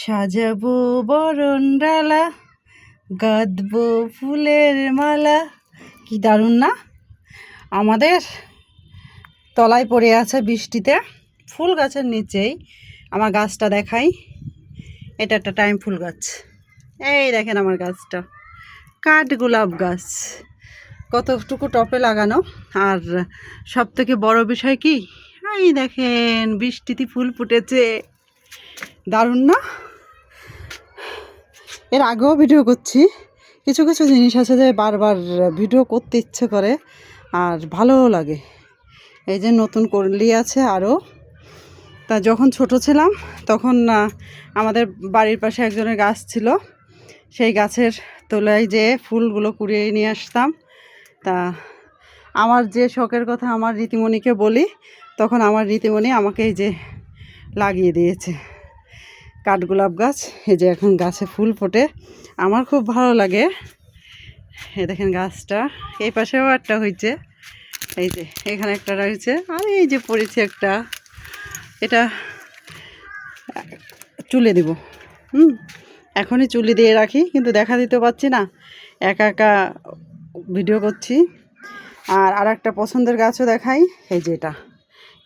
সাজাবো বরণ ডালা, গাঁদবো ফুলের মালা। কি দারুণ না? আমাদের তলায় পড়ে আছে বৃষ্টিতে, ফুল গাছের নিচেই। আমার গাছটা দেখাই। এটা একটা টাইম ফুল গাছ। এই দেখেন আমার গাছটা। কাঠ গোলাপ গাছ। কতটুকু টপে লাগানো। আর সব থেকে বড় বিষয় কি? এই দেখেন, বৃষ্টিতে ফুল ফুটেছে। দারুণ না? এর আগেও ভিডিও করছি। কিছু কিছু জিনিস আছে যে বারবার ভিডিও করতে ইচ্ছে করে, আর ভালোও লাগে। এই যে নতুন করলি আছে আরও। তা যখন ছোট ছিলাম, তখন আমাদের বাড়ির পাশে একজনের গাছ ছিল। সেই গাছের তলায় যে ফুলগুলো কুড়িয়ে নিয়ে আসতাম। তা আমার যে শখের কথা আমার রীতিমণিকে বলি, তখন আমার রীতিমণি আমাকে এই যে লাগিয়ে দিয়েছে। কাঠগোলাপ গাছ, এই যে এখন গাছে ফুল ফোটে। আমার খুব ভালো লাগে। এ দেখেন গাছটা, এই পাশেও একটা হয়েছে। এই যে এখানে একটা রয়েছে, আর এই যে পড়েছে একটা। এটা চুলে দিব। হুম, এখনই চুলি দিয়ে রাখি, কিন্তু দেখা দিতে পারছি না। একা একা ভিডিও করছি। আর আর একটা পছন্দের গাছও দেখাই, এই যে এটা।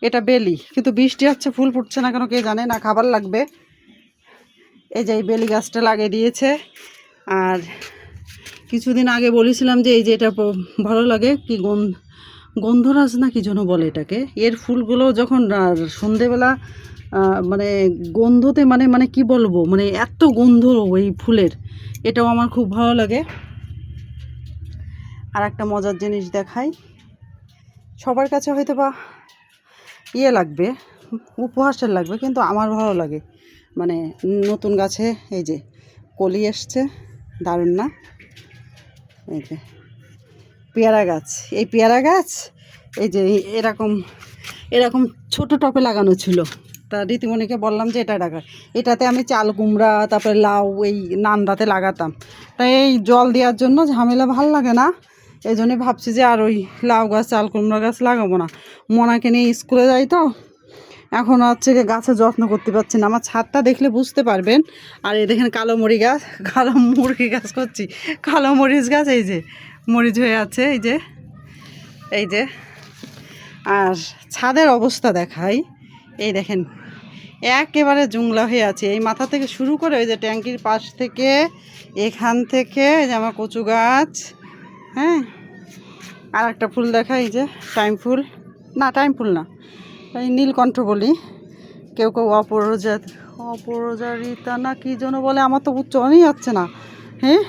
এটা বেলি, কিন্তু বৃষ্টি হচ্ছে, ফুল ফুটছে না কেন কে জানে না, খাবার লাগবে। এই যে এই বেলি গাছটা লাগিয়ে দিয়েছে। আর কিছুদিন আগে বলেছিলাম যে এই যে এটা ভালো লাগে, কি গন্ধ, গন্ধরাজ না কি যেন বলে এটাকে। এর ফুলগুলো যখন সন্ধেবেলা মানে গন্ধতে মানে মানে কি বলব মানে এত গন্ধ ওই ফুলের, এটাও আমার খুব ভালো লাগে। আর একটা মজার জিনিস দেখাই, সবার কাছে হয়তো বা ইয়ে লাগবে, উপহাসের লাগবে, কিন্তু আমার ভালো লাগে। মানে নতুন গাছে এই যে কলি এসছে, দারুণ না? এই যে পেয়ারা গাছ, এই পেয়ারা গাছ, এই যে এরকম এরকম ছোট টপে লাগানো ছিল। তা রীতিমণিকে বললাম যে এটা রাখা এটাতে আমি চাল কুমড়া, তারপরে লাউ, এই নান্দাতে লাগাতাম। তাই এই জল দেওয়ার জন্য ঝামেলা ভালো লাগে না। এই জন্যই ভাবছি যে আর ওই লাউ গাছ, চাল কুমড়া গাছ লাগাবো না। মনাকে নিয়ে স্কুলে যাই তো এখন হচ্ছে গাছের যত্ন করতে পারছি না। আমার ছাদটা দেখলে বুঝতে পারবেন। আর এই দেখেন কালো মরি গাছ, কালো মুরগি গাছ করছি। কালো মরিচ গাছ, এই যে মরিচ হয়ে আছে, এই যে এই যে। আর ছাদের অবস্থা দেখাই। এই দেখেন, একেবারে জুংলা হয়ে আছে। এই মাথা থেকে শুরু করে ওই যে ট্যাঙ্কির পাশ থেকে, এখান থেকে, এই যে আমার কচু গাছ হ্যাঁ। আর একটা ফুল দেখা এই যে, টাইম ফুল। না, টাইম ফুল না। এই নীলকণ্ঠ বলি। কেউ কেউ অপরজা অপরজারিতা না কী যেন বলে, আমার তো উচ্চারণই যাচ্ছে না। হ্যাঁ?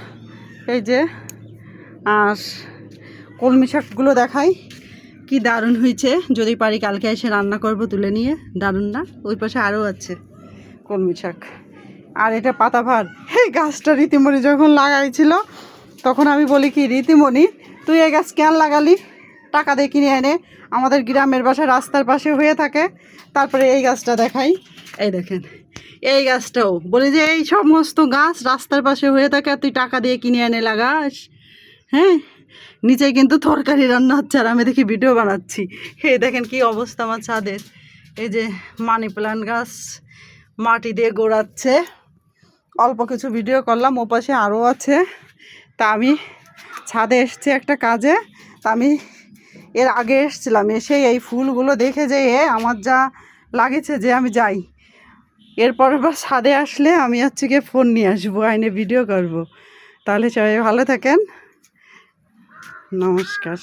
এই যে, আর কলমি শাকগুলো দেখাই। কি দারুণ হয়েছে। যদি পারি কালকে এসে রান্না করব তুলে নিয়ে। দারুণ না? ওই পাশে আরও আছে কলমি শাক। আর এটা পাতা পাতাভার। এই গাছটা রীতিমণি যখন লাগাইছিল, তখন আমি বলি কি, রীতিমণি, তুই এই গাছ কেন লাগালি? টাকা দিয়ে কিনে এনে আমাদের গ্রামের বাসা রাস্তার পাশে হয়ে থাকে। তারপরে এই গাছটা দেখাই। এই দেখেন, এই গাছটাও। বলি যে এই সমস্ত গাছ রাস্তার পাশে হয়ে থাকে আর তুই টাকা দিয়ে কিনে এনে লাগাস। হ্যাঁ নিচে কিন্তু তরকারি রান্না হচ্ছে আর আমি দেখি ভিডিও বানাচ্ছি। এই দেখেন কি অবস্থা আমার ছাদের। এই যে মানি প্লান্ট গাছ মাটি দিয়ে গোড়াচ্ছে। অল্প কিছু ভিডিও করলাম, ওপাশে আরও আছে। তা আমি ছাদে এসছি একটা কাজে। তা আমি এর আগে এসছিলাম, এসে এই ফুলগুলো দেখে যে এ আমার যা লাগেছে যে আমি যাই। এরপর বার ছাদে আসলে আমি হচ্ছে গিয়ে ফোন নিয়ে আসব, আইনে ভিডিও করব। তাহলে সবাই ভালো থাকেন। নমস্কার।